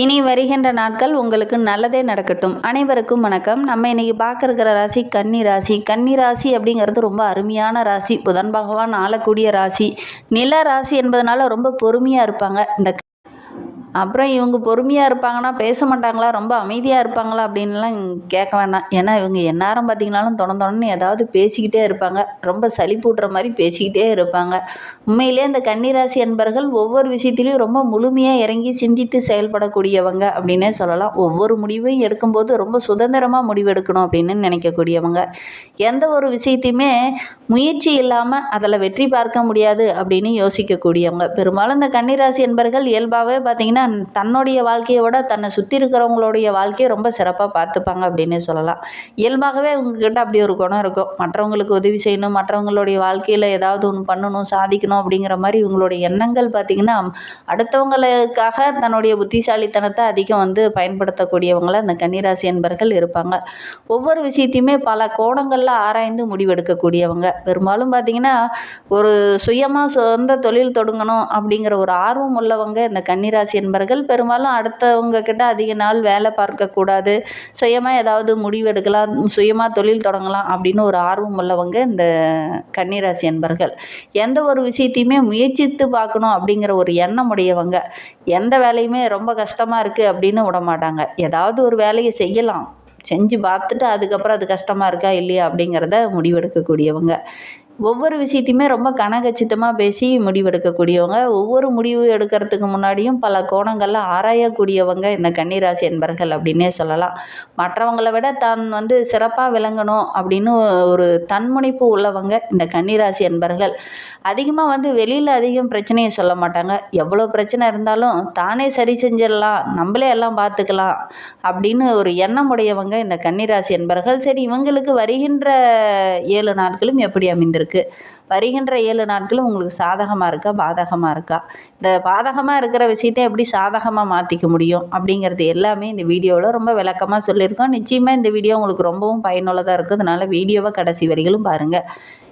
இனி வருகின்ற நாட்கள் உங்களுக்கு நல்லதே நடக்கட்டும். அனைவருக்கும் வணக்கம். நம்ம இன்னைக்கு பார்க்க ராசி கன்னி ராசி. கன்னி ராசி அப்படிங்கிறது ரொம்ப அருமையான ராசி. புதன் பகவான் ஆளக்கூடிய ராசி. நில ராசி என்பதனால ரொம்ப பொறுமையாக இருப்பாங்க. இந்த அப்புறம் இவங்க பொறுமையாக இருப்பாங்கன்னா பேச மாட்டாங்களா? ரொம்ப அமைதியாக இருப்பாங்களா? அப்படின்லாம் கேட்க வேண்டாம். ஏன்னா இவங்க எந்நேரம் பார்த்தீங்கனாலும் தொண தொணன்னு ஏதாவது பேசிக்கிட்டே இருப்பாங்க. ரொம்ப சளிப்பூட்டுற மாதிரி பேசிக்கிட்டே இருப்பாங்க. உண்மையிலே இந்த கன்னிராசி அன்பர்கள் ஒவ்வொரு விஷயத்திலையும் ரொம்ப முழுமையாக இறங்கி சிந்தித்து செயல்படக்கூடியவங்க அப்படின்னே சொல்லலாம். ஒவ்வொரு முடிவையும் எடுக்கும்போது ரொம்ப சுதந்திரமாக முடிவெடுக்கணும் அப்படின்னு நினைக்கக்கூடியவங்க. எந்த ஒரு விஷயத்தையுமே முயற்சி இல்லாமல் அதில் வெற்றி பார்க்க முடியாது அப்படின்னு யோசிக்கக்கூடியவங்க. பெரும்பாலும் இந்த கன்னிராசி என்பர்கள் இயல்பாகவே பார்த்திங்கன்னா தன்னுடைய வாழ்க்கையை விட தன்னை சுற்றி இருக்கிறவங்களுடைய வாழ்க்கையை ரொம்ப சிறப்பாக பார்த்துப்பாங்க அப்படின்னு சொல்லலாம். இயல்பாகவே இவங்கக்கிட்ட அப்படி ஒரு குணம் இருக்கும். மற்றவங்களுக்கு உதவி செய்யணும் மற்றவங்களுடைய வாழ்க்கையில் ஏதாவது ஒன்று பண்ணணும் சாதிக்கணும் அப்படிங்கிற மாதிரி இவங்களுடைய எண்ணங்கள் பார்த்திங்கன்னா அடுத்தவங்களுக்காக தன்னுடைய புத்திசாலித்தனத்தை அதிகம் வந்து பயன்படுத்தக்கூடியவங்களை அந்த கன்னிராசி என்பர்கள் இருப்பாங்க. ஒவ்வொரு விஷயத்தையுமே பல கோணங்களில் ஆராய்ந்து முடிவெடுக்கக்கூடியவங்க. பெரும்பாலும் பார்த்திங்கன்னா ஒரு சுயமாக சொந்த தொழில் தொடங்கணும் அப்படிங்கிற ஒரு ஆர்வம் உள்ளவங்க இந்த கன்னிராசி என்பர்கள் பெரும்பாலும் அடுத்தவங்க கிட்ட அதிக நாள் வேலை பார்க்கக்கூடாது. சுயமாக ஏதாவது முடிவெடுக்கலாம். சுயமாக தொழில் தொடங்கலாம் அப்படின்னு ஒரு ஆர்வம் உள்ளவங்க இந்த கன்னிராசி என்பர்கள் எந்த ஒரு விஷயத்தையுமே முயற்சித்து பார்க்கணும் அப்படிங்கிற ஒரு எண்ணம் உடையவங்க. எந்த வேலையுமே ரொம்ப கஷ்டமாக இருக்குது அப்படின்னு விட மாட்டாங்க ஏதாவது ஒரு வேலையை செய்யலாம். செஞ்சு பார்த்துட்டு அதுக்கப்புறம் அது கஷ்டமாக இருக்கா இல்லையா அப்படிங்கிறத முடிவெடுக்கக்கூடியவங்க. ஒவ்வொரு விஷயத்தையுமே ரொம்ப கனகச்சித்தமாக பேசி முடிவெடுக்கக்கூடியவங்க. ஒவ்வொரு முடிவு எடுக்கிறதுக்கு முன்னாடியும் பல கோணங்களில் ஆராயக்கூடியவங்க இந்த கன்னிராசி என்பர்கள் அப்படின்னே சொல்லலாம். மற்றவங்களை விட தான் வந்து சிறப்பாக விளங்கணும் அப்படின்னு ஒரு தன்முனைப்பு உள்ளவங்க இந்த கன்னிராசி என்பர்கள். அதிகமாக வந்து வெளியில் அதிகம் பிரச்சனையை சொல்ல மாட்டாங்க. எவ்வளோ பிரச்சனை இருந்தாலும் தானே சரி செஞ்சிடலாம் நம்மளே எல்லாம் பார்த்துக்கலாம் அப்படின்னு ஒரு எண்ணம் உடையவங்க இந்த கன்னிராசி என்பர்கள். சரி இவங்களுக்கு வருகின்ற ஏழு நாட்களும் எப்படி அமைந்திருக்கு? வருகின்ற ஏழு நாட்களும் உங்களுக்கு சாதகமாக இருக்கா? பாதகமாக இருக்கா? இந்த பாதகமாக இருக்கிற விஷயத்தை எப்படி சாதகமாக மாற்றிக்க முடியும்? அப்படிங்கிறது எல்லாமே இந்த வீடியோவில் ரொம்ப விளக்கமாக சொல்லியிருக்கோம். நிச்சயமாக இந்த வீடியோ உங்களுக்கு ரொம்பவும் பயனுள்ளதாக இருக்கும். அதனால் வீடியோவை கடைசி வரிகளும் பாருங்கள்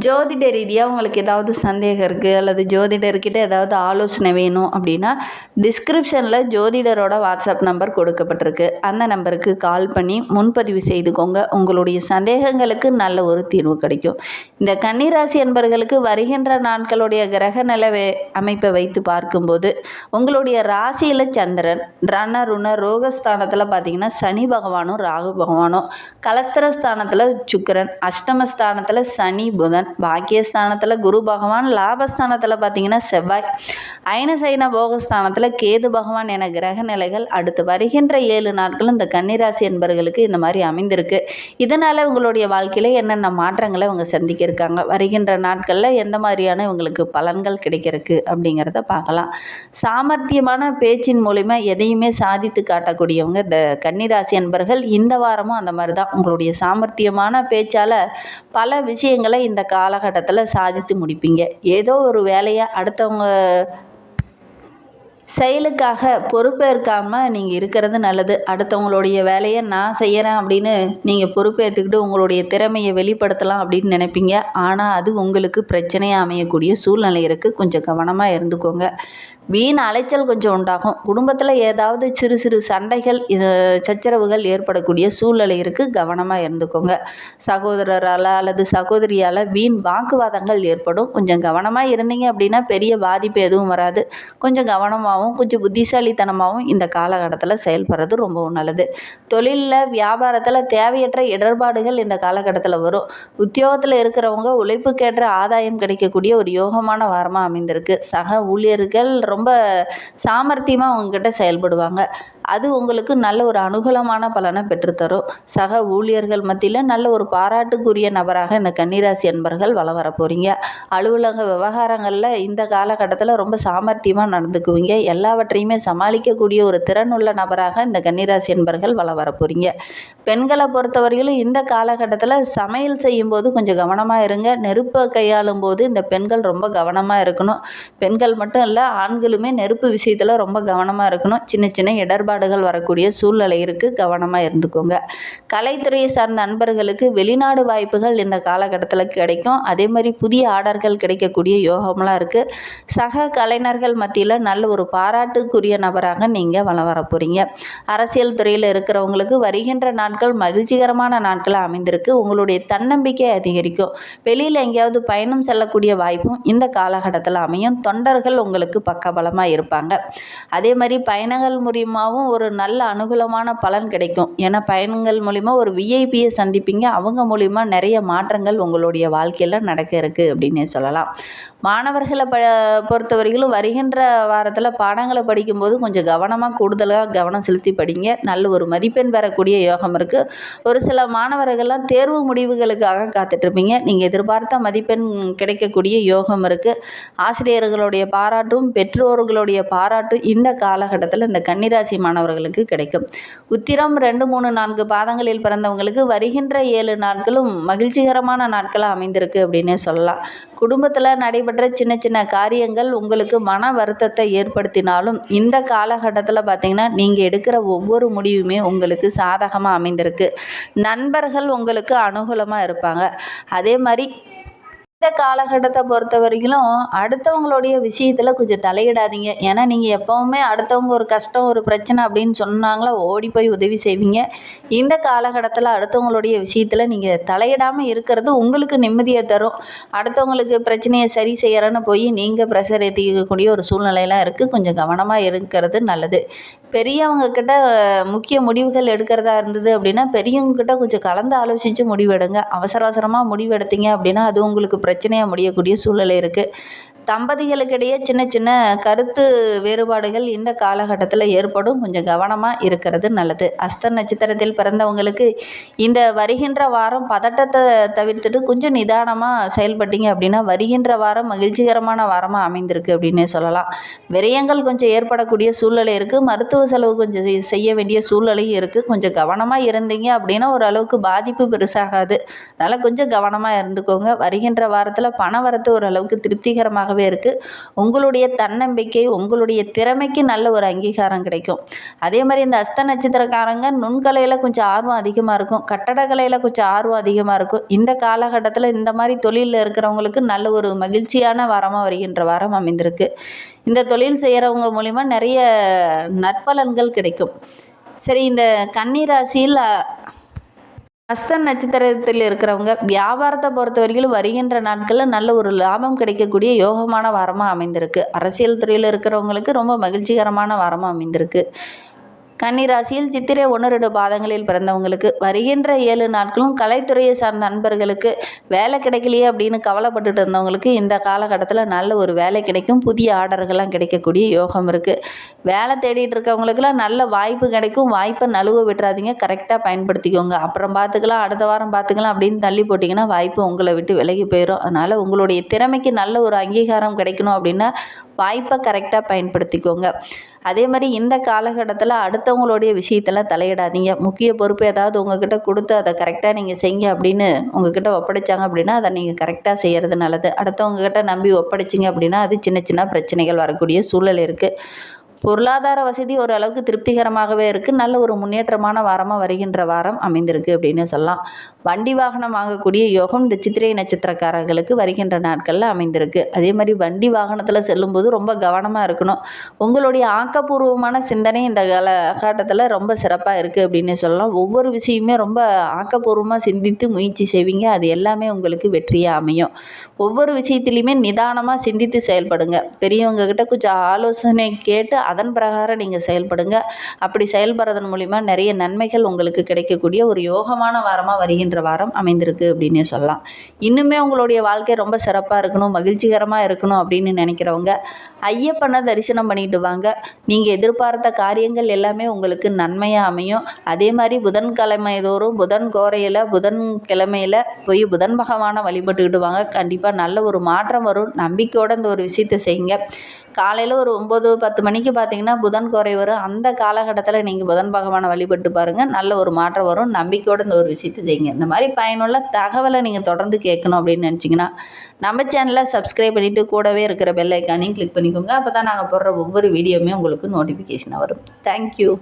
ஜோதிட ரீதியாக உங்களுக்கு ஏதாவது சந்தேகம் இருக்குது அல்லது ஜோதிடர்கிட்ட ஏதாவது ஆலோசனை வேணும் அப்படின்னா டிஸ்கிரிப்ஷனில் ஜோதிடரோட வாட்ஸ்அப் நம்பர் கொடுக்கப்பட்டிருக்கு. அந்த நம்பருக்கு கால் பண்ணி முன்பதிவு செய்துக்கோங்க. உங்களுடைய சந்தேகங்களுக்கு நல்ல ஒரு தீர்வு கிடைக்கும். இந்த கன்னிராசி என்பர்களுக்கு வருகின்ற நாட்களுடைய கிரக நிலவை அமைப்பை வைத்து பார்க்கும்போது உங்களுடைய ராசியில் சந்திரன் ரண ருண ரோகஸ்தானத்தில் பார்த்தீங்கன்னா சனி பகவானும் ராகு பகவானும் கலஸ்திரஸ்தானத்தில் சுக்கரன் அஷ்டமஸ்தானத்தில் சனி புதன் பாக்கியஸ்தானத்தில் குரு பகவான் லாபஸ்தானத்தில் பார்த்தீங்கன்னா செவ்வாய். அயனசைன போகஸ்தானத்தில் கேது பகவான் என கிரக நிலைகள் அடுத்து வருகின்ற ஏழு நாட்களும் இந்த கன்னிராசி என்பர்களுக்கு இந்த மாதிரி அமைந்திருக்கு. இதனால் உங்களுடைய வாழ்க்கையில் என்னென்ன மாற்றங்களை இவங்க சந்திக்க இருக்காங்க வருகின்ற நாட்களில் எந்த மாதிரியான இவங்களுக்கு பலன்கள் கிடைக்கிறதுக்கு அப்படிங்கிறத பார்க்கலாம். சாமர்த்தியமான பேச்சின் மூலிமா எதையுமே சாதித்து காட்டக்கூடியவங்க இந்த கன்னிராசி என்பர்கள். இந்த வாரமும் அந்த மாதிரி தான் உங்களுடைய சாமர்த்தியமான பேச்சால் பல விஷயங்களை இந்த காலகட்டத்தில் சாதித்து முடிப்பீங்க. ஏதோ ஒரு வேலையை அடுத்தவங்க செயலுக்காக பொறுப்பேற்காமல் நீங்கள் இருக்கிறது நல்லது. அடுத்தவங்களுடைய வேலையை நான் செய்கிறேன் அப்படின்னு நீங்கள் பொறுப்பேற்றுக்கிட்டு உங்களுடைய திறமையை வெளிப்படுத்தலாம் அப்படின்னு நினைப்பீங்க. ஆனால் அது உங்களுக்கு பிரச்சனையாக அமையக்கூடிய சூழ்நிலை இருக்குது கொஞ்சம் கவனமாக இருந்துக்கோங்க. வீண் அலைச்சல் கொஞ்சம் உண்டாகும். குடும்பத்தில் ஏதாவது சிறு சிறு சண்டைகள் இது சச்சரவுகள் ஏற்படக்கூடிய சூழ்நிலை இருக்குது கவனமாக இருந்துக்கோங்க. சகோதரரால் அல்லது சகோதரியால் வீண் வாக்குவாதங்கள் ஏற்படும். கொஞ்சம் கவனமாக இருந்தீங்க அப்படின்னா பெரிய பாதிப்பு எதுவும் வராது. கொஞ்சம் கவனமாகவும் கொஞ்சம் புத்திசாலித்தனமாகவும் இந்த காலகட்டத்தில் செயல்படுறது ரொம்பவும் நல்லது. தொழிலில் வியாபாரத்தில் தேவையற்ற இடர்பாடுகள் இந்த காலகட்டத்தில் வரும். உத்தியோகத்தில் இருக்கிறவங்க உழைப்புக்கேற்ற ஆதாயம் கிடைக்கக்கூடிய ஒரு யோகமான வாரமாக அமைந்திருக்கு. சக ஊழியர்கள் ரொம்ப சாமர்த்தியமாக அவங்கக்கிட்ட செயல்படுவாங்க. அது உங்களுக்கு நல்ல ஒரு அனுகூலமான பலனை பெற்றுத்தரும். சக ஊழியர்கள் மத்தியில் நல்ல ஒரு பாராட்டுக்குரிய நபராக இந்த கன்னிராசி அன்பர்கள் வளம் வர போகிறீங்க அலுவலக விவகாரங்களில் இந்த காலகட்டத்தில் ரொம்ப சாமர்த்தியமாக நடந்துக்குவீங்க. எல்லாவற்றையுமே சமாளிக்கக்கூடிய ஒரு திறனுள்ள நபராக இந்த கன்னிராசி அன்பர்கள் வளம் வர போகிறீங்க பெண்களை பொறுத்தவரையிலும் இந்த காலகட்டத்தில் சமையல் செய்யும்போது கொஞ்சம் கவனமாக இருங்க. நெருப்பை கையாளும் போது இந்த பெண்கள் ரொம்ப கவனமாக இருக்கணும். பெண்கள் மட்டும் இல்லை ஆண்களுமே நெருப்பு விஷயத்தில் ரொம்ப கவனமாக இருக்கணும். சின்ன சின்ன இடர்பாடுகள் வரக்கூடிய சூழ்நிலை இருக்குது கவனமாக இருந்துக்கோங்க. கலைத்துறையை சார்ந்த நண்பர்களுக்கு வெளிநாடு வாய்ப்புகள் இந்த காலகட்டத்தில் கிடைக்கும். அதே மாதிரி புதிய ஆர்டர்கள் கிடைக்கக்கூடிய யோகம்லாம் இருக்குது சக கலைஞர்கள் மத்தியில் நல்ல ஒரு பாராட்டுக்குரிய நபராக நீங்கள் வளம் வர போகிறீங்க அரசியல் துறையில் இருக்கிறவங்களுக்கு வருகின்ற நாட்கள் மகிழ்ச்சிகரமான நாட்களாக அமைந்திருக்கு. உங்களுடைய தன்னம்பிக்கை அதிகரிக்கும். வெளியில் எங்கேயாவது பயணம் செல்லக்கூடிய வாய்ப்பும் இந்த காலகட்டத்தில் அமையும். தொண்டர்கள் உங்களுக்கு பக்கபலமாக இருப்பாங்க. அதே மாதிரி பயணங்கள் மூலியமாகவும் ஒரு நல்ல அனுகூலமான பலன் கிடைக்கும். ஏன்னா பயணங்கள் மூலிமா ஒரு விஐபியை சந்திப்பீங்க. அவங்க மூலிமா நிறைய மாற்றங்கள் உங்களுடைய வாழ்க்கையில் நடக்க இருக்குது அப்படின்னே சொல்லலாம். மாணவர்களை ப பொறுத்தவரையிலும் வருகின்ற வாரத்தில் பாடங்களை படிக்கும்போது கொஞ்சம் கவனமாக கூடுதலாக கவனம் செலுத்தி படிங்க. நல்ல ஒரு மதிப்பெண் பெறக்கூடிய யோகம் இருக்குது ஒரு சில மாணவர்கள்லாம் தேர்வு முடிவுகளுக்காக காத்துட்ருப்பீங்க நீங்கள் எதிர்பார்த்த மதிப்பெண் கிடைக்கக்கூடிய யோகம் இருக்குது ஆசிரியர்களுடைய பாராட்டும் பெற்றோர்களுடைய பாராட்டும் இந்த காலகட்டத்தில் இந்த கன்னிராசி மாணவர்களுக்கு கிடைக்கும். உத்திரம் ரெண்டு மூணு நான்கு பாதங்களில் பிறந்தவங்களுக்கு வருகின்ற ஏழு நாட்களும் மகிழ்ச்சிகரமான நாட்களாக அமைந்திருக்கு அப்படின்னே சொல்லலாம். குடும்பத்தில் நடைபெற்ற சின்ன சின்ன காரியங்கள் உங்களுக்கு மன வருத்தத்தை ஏற்படுத்தினாலும் இந்த காலகட்டத்தில் பார்த்திங்கன்னா நீங்கள் எடுக்கிற ஒவ்வொரு முடிவுமே உங்களுக்கு சாதகமாக அமைந்திருக்கு. நண்பர்கள் உங்களுக்கு அனுகூலமாக இருப்பாங்க. அதே மாதிரி இந்த காலகட்டத்தை பொறுத்த வரைக்கும் அடுத்தவங்களுடைய விஷயத்தில் கொஞ்சம் தலையிடாதீங்க. ஏன்னா நீங்கள் எப்போவுமே அடுத்தவங்க ஒரு கஷ்டம் ஒரு பிரச்சனை அப்படின்னு சொன்னாங்களா ஓடி போய் உதவி செய்வீங்க. இந்த காலகட்டத்தில் அடுத்தவங்களுடைய விஷயத்தில் நீங்கள் தலையிடாமல் இருக்கிறது உங்களுக்கு நிம்மதியை தரும். அடுத்தவங்களுக்கு பிரச்சனையை சரி செய்கிறேன்னு போய் நீங்கள் ப்ரெஷர் ஏற்றிக்கக்கூடிய ஒரு சூழ்நிலையெல்லாம் இருக்குது கொஞ்சம் கவனமாக இருக்கிறது நல்லது. பெரியவங்க கிட்ட முக்கிய முடிவுகள் எடுக்கிறதா இருந்தது அப்படின்னா பெரியவங்க கிட்ட கொஞ்சம் கலந்து ஆலோசித்து முடிவெடுங்க. அவசர அவசரமாக முடிவெடுத்தீங்க அப்படின்னா அது உங்களுக்கு பிரச்சனையாக முடியக்கூடிய சூழ்நிலை இருக்குது தம்பதிகளுக்கிடையே சின்ன சின்ன கருத்து வேறுபாடுகள் இந்த காலகட்டத்தில் ஏற்படும். கொஞ்சம் கவனமாக இருக்கிறது நல்லது. அஸ்த நட்சத்திரத்தில் பிறந்தவங்களுக்கு இந்த வருகின்ற வாரம் பதட்டத்தை தவிர்த்துட்டு கொஞ்சம் நிதானமாக செயல்பட்டீங்க அப்படின்னா வருகின்ற வாரம் மகிழ்ச்சிகரமான வாரமாக அமைந்திருக்கு அப்படின்னே சொல்லலாம். விரயங்கள் கொஞ்சம் ஏற்படக்கூடிய சூழ்நிலை இருக்குது மருத்துவ செலவு கொஞ்சம் செய்- செய்ய வேண்டிய சூழ்நிலையும் இருக்குது கொஞ்சம் கவனமாக இருந்தீங்க அப்படின்னா ஓரளவுக்கு பாதிப்பு பெருசாகாது. அதனால் கொஞ்சம் கவனமாக இருந்துக்கோங்க. வருகின்ற வாரத்தில் பண வரத்து ஓரளவுக்கு திருப்திகரமாக திருப்திகரமாகவே இருக்குது உங்களுடைய தன்னம்பிக்கை உங்களுடைய திறமைக்கு நல்ல ஒரு அங்கீகாரம் கிடைக்கும். அதே மாதிரி இந்த அஸ்த நட்சத்திரக்காரங்க நுண்கலையில் கொஞ்சம் ஆர்வம் அதிகமாக இருக்கும். கட்டடக்கலையில் கொஞ்சம் ஆர்வம் அதிகமாக இருக்கும். இந்த காலகட்டத்தில் இந்த மாதிரி தொழிலில் இருக்கிறவங்களுக்கு நல்ல ஒரு மகிழ்ச்சியான வாரமாக வருகின்ற வாரம் அமைந்திருக்கு. இந்த தொழில் செய்கிறவங்க மூலிமா நிறைய நற்பலன்கள் கிடைக்கும். சரி இந்த கன்னிராசியில் அஸ்தன் நட்சத்திரத்தில் இருக்கிறவங்க வியாபாரத்தை பொறுத்த வரைக்கும் வருகின்ற நாட்களில் நல்ல ஒரு லாபம் கிடைக்கக்கூடிய யோகமான வாரமாக அமைந்திருக்கு. அரசியல் துறையில் இருக்கிறவங்களுக்கு ரொம்ப மகிழ்ச்சிகரமான வாரமாக அமைந்திருக்கு. கன்னிராசியில் சித்திரை ஒன்று ரெண்டு பாதங்களில் பிறந்தவங்களுக்கு வருகின்ற ஏழு நாட்களும் கலைத்துறையை சார்ந்த நண்பர்களுக்கு வேலை கிடைக்கலையே அப்படின்னு கவலைப்பட்டுட்டு இருந்தவங்களுக்கு இந்த காலகட்டத்தில் நல்ல ஒரு வேலை கிடைக்கும். புதிய ஆர்டர்கள்லாம் கிடைக்கக்கூடிய யோகம் இருக்குது வேலை தேடிட்டு இருக்கவங்களுக்குலாம் நல்ல வாய்ப்பு கிடைக்கும். வாய்ப்பை நழுவ விட்டுறாதீங்க. கரெக்டாக பயன்படுத்திக்கோங்க. அப்புறம் பார்த்துக்கலாம். அடுத்த வாரம் பார்த்துக்கலாம் அப்படின்னு தள்ளி போட்டிங்கன்னா வாய்ப்பு உங்களை விட்டு விலகி போயிடும் அதனால் உங்களுடைய திறமைக்கு நல்ல ஒரு அங்கீகாரம் கிடைக்கணும் அப்படின்னா வாய்ப்பை கரெக்டாக பயன்படுத்திக்கோங்க. அதே மாதிரி இந்த காலகட்டத்தில் அடுத்தவங்களுடைய விஷயத்தில் தலையிடாதீங்க. முக்கிய பொறுப்பு ஏதாவது உங்ககிட்ட கொடுத்து அதை கரெக்டாக நீங்கள் செய்யுங்க அப்படின்னு உங்ககிட்ட ஒப்படைச்சாங்க அப்படின்னா அதை நீங்கள் கரெக்டாக செய்கிறது நல்லது. அடுத்தவங்ககிட்ட நம்பி ஒப்படைச்சிங்க அப்படின்னா அது சின்ன சின்ன பிரச்சனைகள் வரக்கூடிய சூழல் இருக்குது பொருளாதார வசதி ஓரளவுக்கு திருப்திகரமாகவே இருக்குது நல்ல ஒரு முன்னேற்றமான வாரமாக வருகின்ற வாரம் அமைந்திருக்கு அப்படின்னு சொல்லலாம். வண்டி வாகனம் வாங்கக்கூடிய யோகம் இந்த சித்திரை நட்சத்திரக்காரர்களுக்கு வருகின்ற நாட்களில் அமைந்திருக்கு. அதே மாதிரி வண்டி வாகனத்தில் செல்லும்போது ரொம்ப கவனமாக இருக்கணும். உங்களுடைய ஆக்கப்பூர்வமான சிந்தனை இந்த காலகட்டத்தில் ரொம்ப சிறப்பாக இருக்குது அப்படின்னு சொல்லலாம். ஒவ்வொரு விஷயமே ரொம்ப ஆக்கப்பூர்வமாக சிந்தித்து முயற்சி செய்வீங்க. அது எல்லாமே உங்களுக்கு வெற்றியாக அமையும். ஒவ்வொரு விஷயத்துலையுமே நிதானமாக சிந்தித்து செயல்படுங்க. பெரியவங்க கிட்ட கொஞ்சம் ஆலோசனை கேட்டு அதன் பிரகாரம் நீங்கள் செயல்படுங்க. அப்படி செயல்படுறதன் மூலிமா நிறைய நன்மைகள் உங்களுக்கு கிடைக்கக்கூடிய ஒரு யோகமான வாரமாக வருகின்ற வாரம் அமைந்திருக்கு அப்படின்னே சொல்லலாம். இன்னுமே உங்களுடைய வாழ்க்கை ரொம்ப சிறப்பாக இருக்கணும் மகிழ்ச்சிகரமாக இருக்கணும் அப்படின்னு நினைக்கிறவங்க ஐயப்பனை தரிசனம் பண்ணிட்டு வாங்க. நீங்கள் எதிர்பார்த்த காரியங்கள் எல்லாமே உங்களுக்கு நன்மையாக அமையும். அதே மாதிரி புதன்கிழமை தோறும் புதன் கோரையில் புதன் கிழமையில் போய் புதன் பகவானை வழிபட்டுக்கிட்டு வாங்க. கண்டிப்பாக நல்ல ஒரு மாற்றம் வரும். நம்பிக்கையோடு இந்த ஒரு விஷயத்தை செய்யுங்க. காலையில் ஒரு ஒம்பது பத்து மணிக்கு பார்த்தீங்கன்னா புதன் குறை வரும். அந்த காலகட்டத்தில் நீங்கள் புதன் பகவானை வழிபட்டு பாருங்கள் நல்ல ஒரு மாற்றம் வரும். நம்பிக்கையோடு இந்த ஒரு விஷயத்தை செய்யுங்க. இந்த மாதிரி பயனுள்ள தகவலை நீங்கள் தொடர்ந்து கேட்கணும் அப்படின்னு நினச்சிங்கன்னா நம்ம சேனலை சப்ஸ்கிரைப் பண்ணிவிட்டு கூடவே இருக்கிற பெல் ஐக்கானையும் கிளிக் பண்ணிக்கோங்க. அப்போ தான் நாங்கள் போடுற ஒவ்வொரு வீடியோவுமே உங்களுக்கு நோட்டிஃபிகேஷனாக வரும். தேங்க்யூ